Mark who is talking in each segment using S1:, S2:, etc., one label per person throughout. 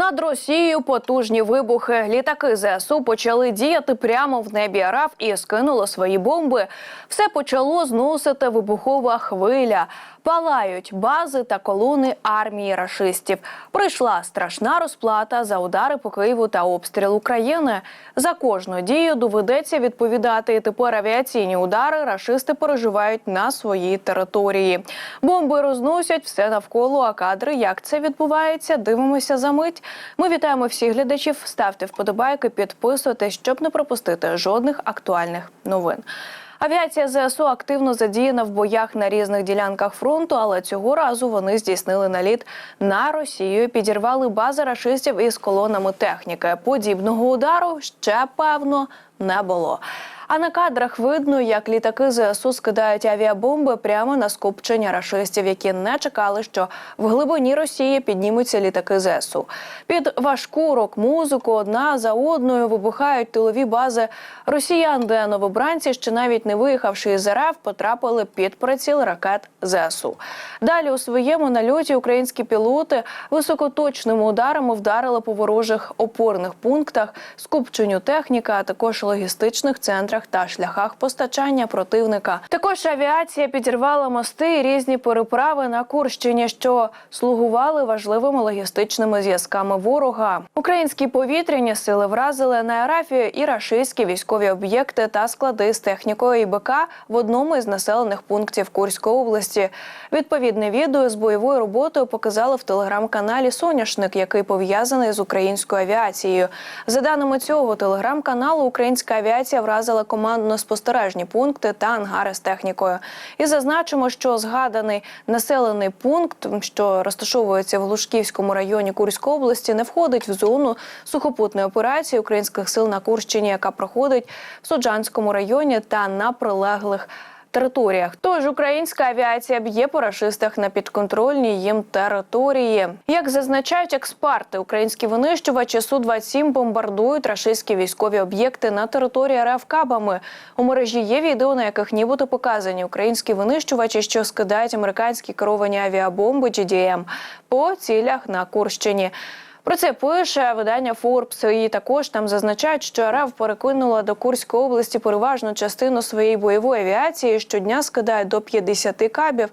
S1: Над Росією потужні вибухи. Літаки ЗСУ почали діяти прямо в небі РФ і скинули свої бомби. Все почало зносити вибухова хвиля. Палають бази та колони армії рашистів. Прийшла страшна розплата за удари по Києву та обстріл України. За кожну дію доведеться відповідати. І тепер авіаційні удари рашисти переживають на своїй території. Бомби розносять все навколо. А кадри, як це відбувається, дивимося за мить. Ми вітаємо всіх глядачів. Ставте вподобайки, підписуйтесь, щоб не пропустити жодних актуальних новин. Авіація ЗСУ активно задіяна в боях на різних ділянках фронту, але цього разу вони здійснили наліт на Росію, підірвали бази рашистів із колонами техніки. Подібного удару ще певно не було. А на кадрах видно, як літаки ЗСУ скидають авіабомби прямо на скупчення рашистів, які не чекали, що в глибині Росії піднімуться літаки ЗСУ. Під важку рок-музику одна за одною вибухають тилові бази росіян, де новобранці, ще навіть не виїхавши із РФ, потрапили під приціл ракет ЗСУ. Далі у своєму нальоті українські пілоти високоточними ударами вдарили по ворожих опорних пунктах, скупченню техніка, а також логістичних центрах та шляхах постачання противника. Також авіація підірвала мости і різні переправи на Курщині, що слугували важливими логістичними зв'язками ворога. Українські повітряні сили вразили на аерафію і рашистські військові об'єкти та склади з технікою і БК в одному із населених пунктів Курської області. Відповідне відео з бойовою роботою показали в телеграм-каналі Соняшник, який пов'язаний з українською авіацією. За даними цього телеграм-каналу, українська авіація вразила командно-спостережні пункти та ангари з технікою. І зазначимо, що згаданий населений пункт, що розташовується в Лужківському районі Курської області, не входить в зону сухопутної операції українських сил на Курщині, яка проходить в Суджанському районі та на прилеглих. Територіях тож українська авіація б'є по рашистах на підконтрольній їм території. Як зазначають експерти, українські винищувачі су 27 бомбардують рашистські військові об'єкти на території РФ кабами. У мережі є відео, на яких нібито показані українські винищувачі, що скидають американські керовані авіабомби GDM по цілях на Курщині. Про це пише видання Forbes. І також там зазначають, що РФ перекинула до Курської області переважну частину своєї бойової авіації. Щодня скидає до 50 кабів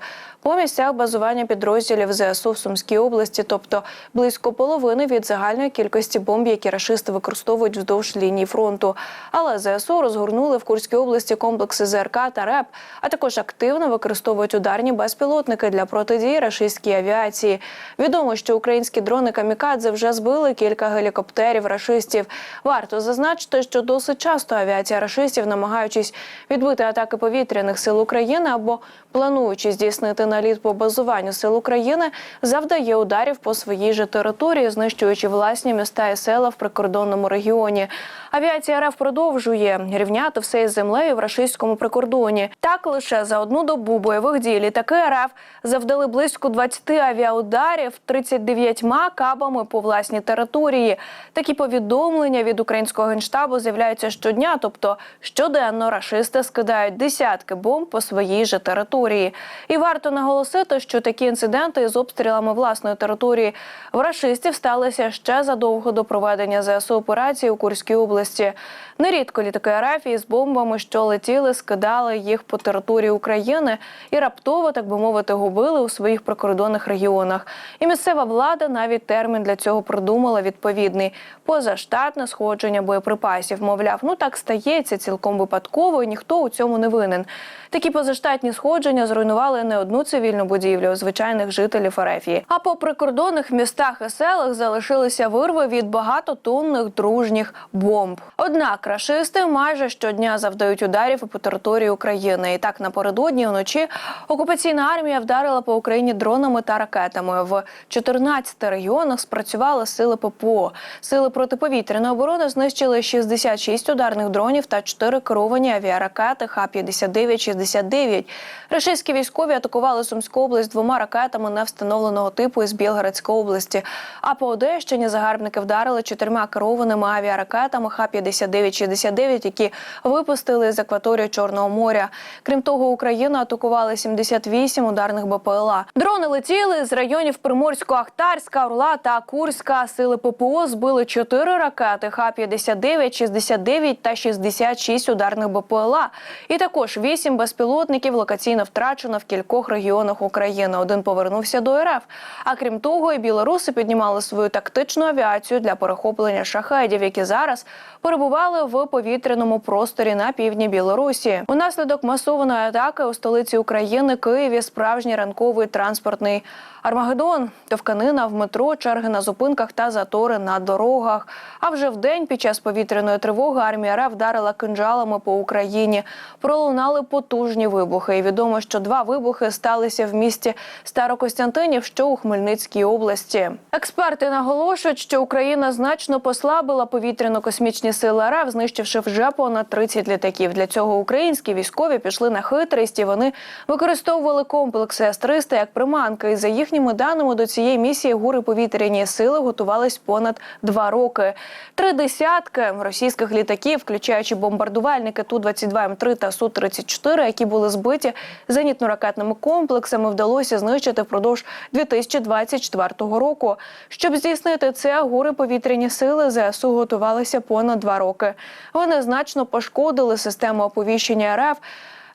S1: по місцях базування підрозділів ЗСУ в Сумській області, тобто близько половини від загальної кількості бомб, які рашисти використовують вздовж лінії фронту. Але ЗСУ розгорнули в Курській області комплекси ЗРК та РЕП, а також активно використовують ударні безпілотники для протидії рашистській авіації. Відомо, що українські дрони камікадзе вже збили кілька гелікоптерів рашистів. Варто зазначити, що досить часто авіація рашистів, намагаючись відбити атаки повітряних сил України або плануючи здійснити наліт по базуванню сил України, завдає ударів по своїй же території, знищуючи власні міста і села в прикордонному регіоні. Авіація РФ продовжує рівняти все із землею в рашистському прикордоні. Так лише за одну добу бойових дій літаки РФ завдали близько 20 авіаударів 39 кабами по власній території. Такі повідомлення від українського генштабу з'являються щодня, тобто щоденно рашисти скидають десятки бомб по своїй же території. І варто наголосити, що такі інциденти з обстрілами власної території в рашистів сталися ще задовго до проведення ЗСУ операції у Курській області. Нерідко літаки РФ із бомбами, що летіли, скидали їх по території України і раптово, так би мовити, губили у своїх прикордонних регіонах. І місцева влада навіть термін для цього придумала відповідний позаштатне сходження боєприпасів. Мовляв, ну так стається цілком випадково, і ніхто у цьому не винен. Такі позаштатні сходження зруйнували не одну цивільну будівлю звичайних жителів Ерефії. А по прикордонних містах і селах залишилися вирви від багатотонних дружніх бомб. Однак рашисти майже щодня завдають ударів по території України. І так напередодні вночі окупаційна армія вдарила по Україні дронами та ракетами. В 14 регіонах спрацювали сили ППО. Сили протиповітряної оборони знищили 66 ударних дронів та 4 керовані авіаракети Х-59-69. Рашистські військові атакували Сумську область двома ракетами невстановленого типу із Білгородської області. А по Одещині загарбники вдарили чотирма керованими авіаракетами Х-59-69, які випустили з акваторії Чорного моря. Крім того, Україну атакували 78 ударних БПЛА. Дрони летіли з районів Приморського, Ахтарська, Орла та Курськ. Війська сили ППО збили чотири ракети Х-59, 69 та 66 ударних БПЛА. І також вісім безпілотників локаційно втрачено в кількох регіонах України. Один повернувся до РФ. А крім того, і білоруси піднімали свою тактичну авіацію для перехоплення шахедів, які зараз перебували в повітряному просторі на півдні Білорусі. Унаслідок масованої атаки у столиці України Києві справжній ранковий транспортний Армагеддон, товканина в метро, черги на зупинках та затори на дорогах. А вже вдень під час повітряної тривоги армія РФ вдарила кинджалами по Україні. Пролунали потужні вибухи. І відомо, що два вибухи сталися в місті Старокостянтинів, що у Хмельницькій області. Експерти наголошують, що Україна значно послабила повітряно-космічні сили РФ, знищивши вже понад 30 літаків. Для цього українські військові пішли на хитрість і вони використовували комплекси С-300 як приманки. І за їхніми даними до цієї місії гури повітряні сили готувались понад два роки. Три десятки російських літаків, включаючи бомбардувальники Ту-22 М3 та Су-34, які були збиті зенітно-ракетними комплексами, вдалося знищити впродовж 2024 року. Щоб здійснити це, гури повітряні сили ЗСУ готувалися понад два роки. Вони значно пошкодили систему оповіщення РФ.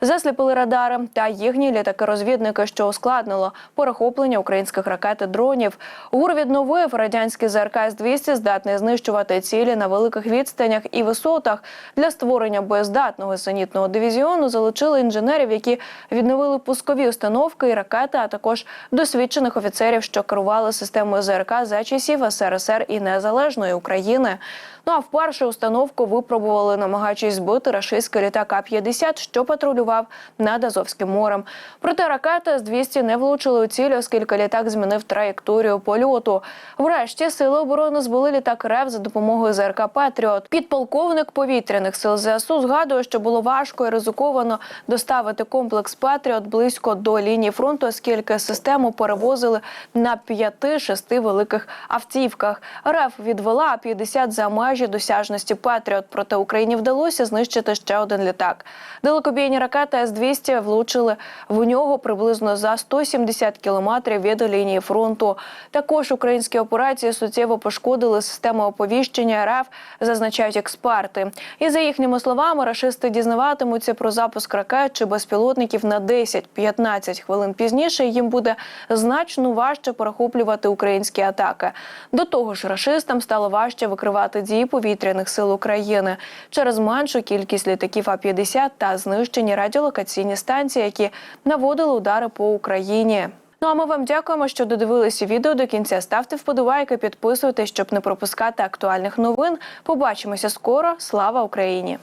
S1: Засліпили радари та їхні літаки-розвідники, що ускладнило перехоплення українських ракет і дронів. ГУР відновив радянський ЗРК С-200 здатний знищувати цілі на великих відстанях і висотах. Для створення боєздатного зенітного дивізіону залучили інженерів, які відновили пускові установки і ракети, а також досвідчених офіцерів, що керували системою ЗРК за часів СРСР і незалежної України. Ну а вперше установку випробували, намагаючись збити рашистський літак А-50, що патрулював над Азовським морем. Проте ракети з 200 не влучили у ціль, оскільки літак змінив траєкторію польоту. Врешті сили оборони збили літак РЕВ за допомогою ЗРК Петріот. Підполковник повітряних сил ЗСУ згадує, що було важко і ризиковано доставити комплекс Петріот близько до лінії фронту, оскільки систему перевозили на п'яти-шести великих автівках. РЕФ відвела 50 за межі досяжності Петріот. Проте Україні вдалося знищити ще один літак. Далекобійні ракети С-200 влучили в нього приблизно за 170 кілометрів від лінії фронту. Також українські операції суттєво пошкодили систему оповіщення РФ, зазначають експерти. І за їхніми словами, рашисти дізнаватимуться про запуск ракет чи безпілотників на 10-15 хвилин пізніше. Їм буде значно важче перехоплювати українські атаки. До того ж, рашистам стало важче викривати дії повітряних сил України через меншу кількість літаків А-50 та знищені радіолокаційні станції, які наводили удари по Україні. Ну а ми вам дякуємо, що додивилися відео до кінця. Ставте вподобайки, підписуйтесь, щоб не пропускати актуальних новин. Побачимося скоро. Слава Україні!